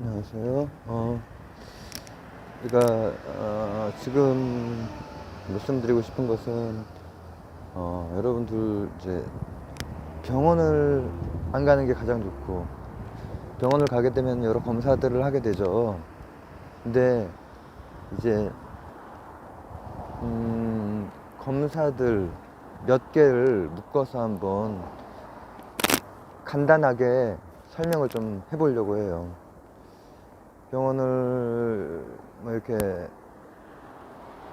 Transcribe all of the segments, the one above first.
안녕하세요. 어, 그러니까 어, 지금 말씀드리고 싶은 것은 어, 여러분들 이제 병원을 안 가는 게 가장 좋고 병원을 가게 되면 여러 검사들을 하게 되죠. 근데 이제 음, 검사들 몇 개를 묶어서 한번 간단하게 설명을 좀 해보려고 해요. 병원을 뭐 이렇게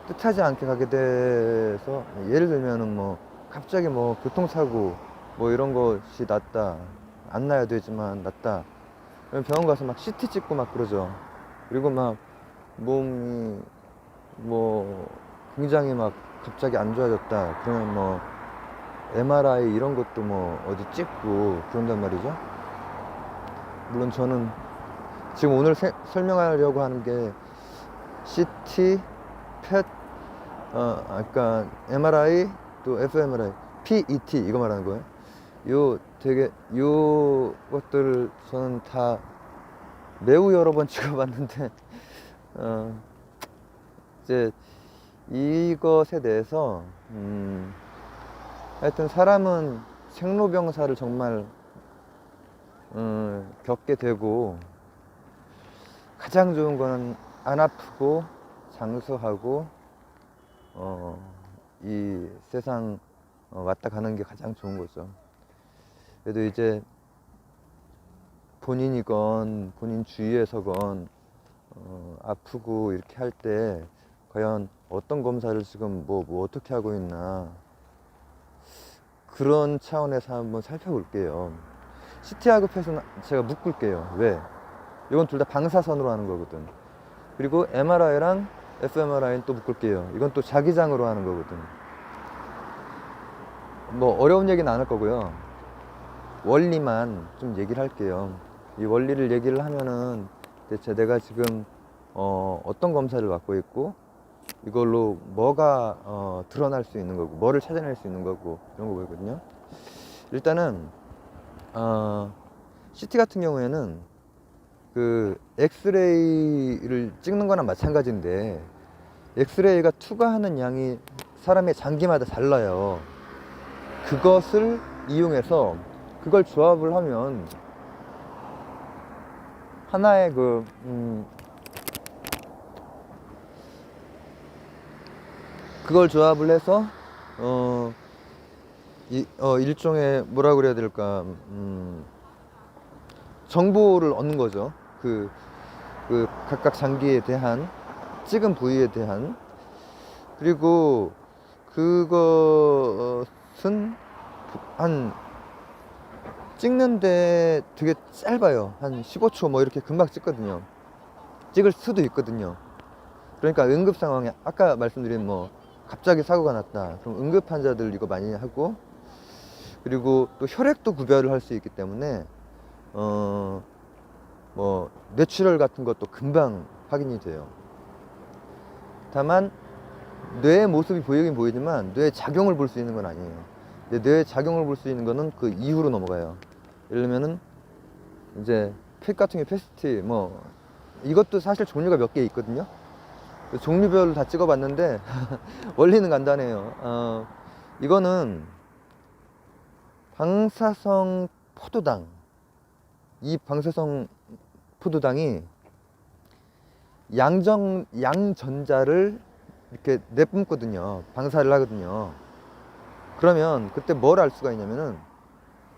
뜻하지 않게 가게 돼서 예를 들면은 뭐 갑자기 뭐 교통사고 뭐 이런 것이 났다 안 나야 되지만 났다. 병원 가서 막 CT 찍고 막 그러죠. 그리고 막 몸이 뭐 굉장히 막 갑자기 안 좋아졌다. 그러면 뭐 MRI 이런 것도 뭐 어디 찍고 그런단 말이죠. 물론 저는 지금 오늘 세- 설명하려고 하는 게 CT, PET, 어, 아까 MRI 또 fMRI, PET 이거 말하는 거예요. 요 되게 요 것들을 저는 다 매우 여러 번 찍어봤는데 어, 이제 이것에 대해서 음, 하여튼 사람은 생로병사를 정말 음, 겪게 되고 가장 좋은 거는 안 아프고 장수하고 어, 이 세상 어, 왔다 가는 게 가장 좋은 거죠. 그래도 이제 본인이건 본인 주위에서건 어, 아프고 이렇게 할 때 과연 어떤 검사를 지금 뭐, 뭐 어떻게 하고 있나 그런 차원에서 한번 살펴볼게요. CT하고 펫은 제가 묶을게요. 왜? 이건 둘 다 방사선으로 하는 거거든. 그리고 MRI랑 fMRI는 또 묶을게요. 이건 또 자기장으로 하는 거거든. 뭐 어려운 얘기는 안 할 거고요. 원리만 좀 얘기를 할게요. 이 원리를 얘기를 하면은 대체 내가 지금 어, 어떤 검사를 받고 있고 이걸로 뭐가 어, 드러날 수 있는 거고 뭐를 찾아낼 수 있는 거고 이런 거거든요. 일단은 어, CT 같은 경우에는 그 엑스레이를 찍는 거나 마찬가지인데 엑스레이가 투과하는 양이 사람의 장기마다 달라요. 그것을 이용해서 그걸 조합을 하면 하나의 그 음, 그걸 조합을 해서 어, 이, 어 일종의 뭐라 그래야 될까 음, 정보를 얻는 거죠. 그, 그 각각 장기에 대한 찍은 부위에 대한 그리고 그것은 한 찍는데 되게 짧아요. 한 15초 뭐 이렇게 금방 찍거든요. 찍을 수도 있거든요. 그러니까 응급 상황에 아까 말씀드린 뭐 갑자기 사고가 났다. 그럼 응급 환자들 이거 많이 하고 그리고 또 혈액도 구별을 할 수 있기 때문에 어, 뭐, 뇌출혈 같은 것도 금방 확인이 돼요. 다만, 뇌의 모습이 보이긴 보이지만, 뇌의 작용을 볼 수 있는 건 아니에요. 뇌의 작용을 볼 수 있는 거는 그 이후로 넘어가요. 예를 들면은, 이제, 팩 같은 게 패스티, 뭐, 이것도 사실 종류가 몇 개 있거든요. 그 종류별로 다 찍어봤는데, 원리는 간단해요. 어, 이거는, 방사성 포도당, 이 방사성 포도당이 양정 양전자를 이렇게 내뿜거든요. 방사를 하거든요. 그러면 그때 뭘 알 수가 있냐면은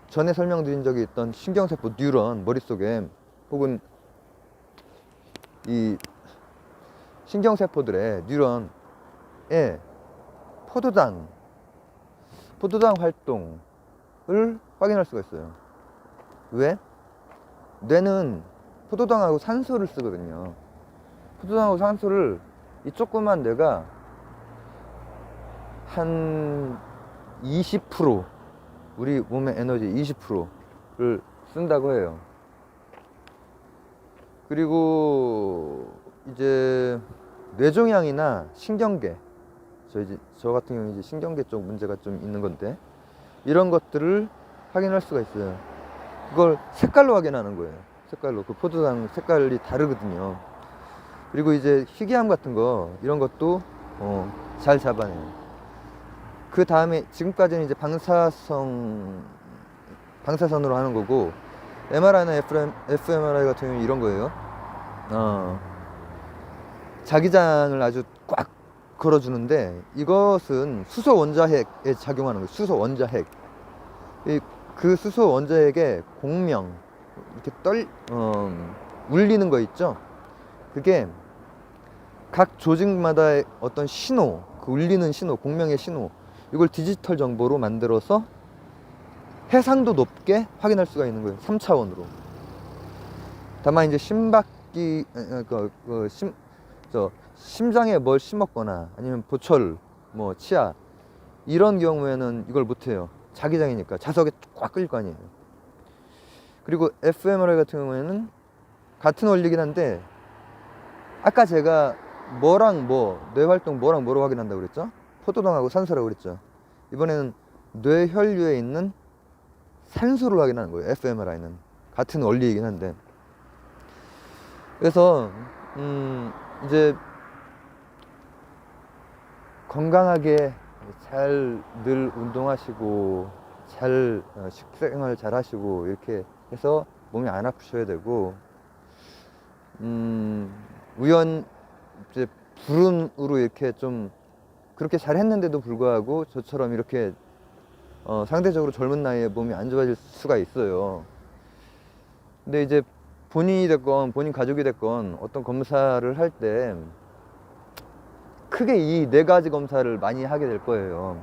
전에 설명드린 적이 있던 신경세포 뉴런 머릿속에 혹은 이 신경세포들의 뉴런에 포도당 포도당 활동을 확인할 수가 있어요. 왜? 뇌는 포도당하고 산소를 쓰거든요. 포도당하고 산소를 이 조그만 뇌가 한 20% 우리 몸의 에너지 20%를 쓴다고 해요. 그리고 이제 뇌종양이나 신경계 저 이제 저 같은 경우 이제 신경계 쪽 문제가 좀 있는 건데 이런 것들을 확인할 수가 있어요. 그걸 색깔로 확인하는 거예요. 색깔로 그 포도당 색깔이 다르거든요. 그리고 이제 희귀함 같은 거 이런 것도 어, 잘 잡아내요. 그 다음에 지금까지는 이제 방사성 방사선으로 하는 거고 MRI나 FM, fMRI 같은 경우는 이런 거예요. 어, 자기장을 아주 꽉 걸어주는데 이것은 수소 원자핵에 작용하는 거예요. 수소 원자핵. 이, 그 수소 원자핵의 공명 이렇게 떨 어, 울리는 거 있죠. 그게 각 조직마다의 어떤 신호, 그 울리는 신호, 공명의 신호 이걸 디지털 정보로 만들어서 해상도 높게 확인할 수가 있는 거예요. 3차원으로. 다만 이제 심박기 그, 그 심, 저 심장에 뭘 심었거나 아니면 보철 뭐 치아 이런 경우에는 이걸 못 해요. 자기장이니까 자석에 꽉 끌릴 거 아니에요. 그리고 fMRI 같은 경우에는 같은 원리긴 한데 아까 제가 뭐랑 뭐 뇌 활동 뭐랑 뭐로 확인한다고 그랬죠? 포도당하고 산소라고 그랬죠. 이번에는 뇌혈류에 있는 산소를 확인하는 거예요. fMRI는 같은 원리이긴 한데 그래서 음 이제 건강하게 잘 늘 운동하시고 잘 어, 식생활 잘 하시고 이렇게 해서 몸이 안 아프셔야 되고 음 우연 이제 불운으로 이렇게 좀 그렇게 잘 했는데도 불구하고 저처럼 이렇게 어, 상대적으로 젊은 나이에 몸이 안 좋아질 수가 있어요. 근데 이제 본인이 됐건 본인 가족이 됐건 어떤 검사를 할 때 크게 이 네 가지 검사를 많이 하게 될 거예요.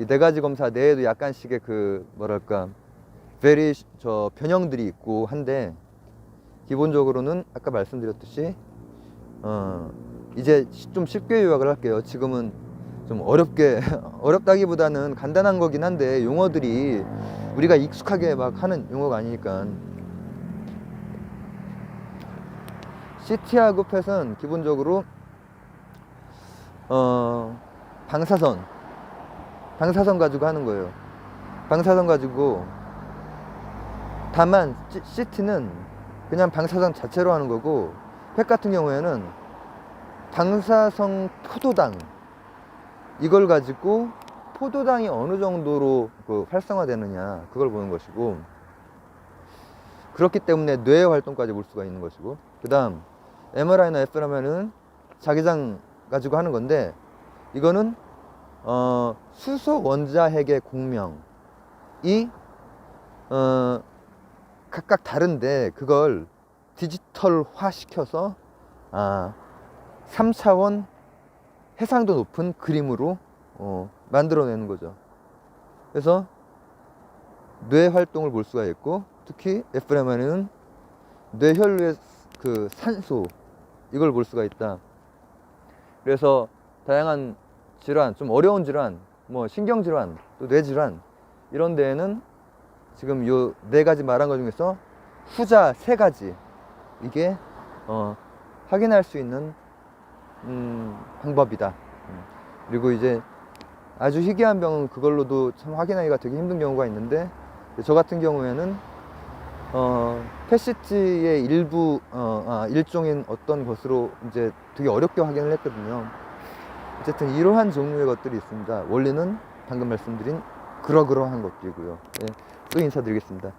이 네 가지 검사 내에도 약간씩의 그 뭐랄까 very 저 변형들이 있고 한데 기본적으로는 아까 말씀드렸듯이 어 이제 시- 좀 쉽게 요약을 할게요. 지금은 좀 어렵게 어렵다기보다는 간단한 거긴 한데 용어들이 우리가 익숙하게 막 하는 용어가 아니니까 CT하고 펫은 기본적으로 어 방사선 방사선 가지고 하는 거예요. 방사선 가지고 다만 시- CT는 그냥 방사선 자체로 하는 거고 펫 같은 경우에는 방사성 포도당 이걸 가지고 포도당이 어느 정도로 그 활성화되느냐 그걸 보는 것이고 그렇기 때문에 뇌 활동까지 볼 수가 있는 것이고 그 다음 MRI나 FRA면은 자기장 가지고 하는 건데 이거는 어, 수소 원자핵의 공명이 어, 각각 다른데 그걸 디지털화 시켜서 아, 3차원 해상도 높은 그림으로 어, 만들어내는 거죠. 그래서 뇌 활동을 볼 수가 있고 특히 에프레만은 뇌혈류의 그 산소 이걸 볼 수가 있다. 그래서 다양한 질환, 좀 어려운 질환, 뭐 신경 질환, 또 뇌 질환 이런 데에는 지금 요 네 가지 말한 것 중에서 후자 세 가지 이게 어, 확인할 수 있는 음, 방법이다. 음. 그리고 이제 아주 희귀한 병은 그걸로도 참 확인하기가 되게 힘든 경우가 있는데 저 같은 경우에는 어, 패시티의 일부 어, 아, 일종인 어떤 것으로 이제 되게 어렵게 확인을 했거든요. 어쨌든 이러한 종류의 것들이 있습니다. 원리는 방금 말씀드린 그러그러한 것들이고요. 예, 또 인사드리겠습니다.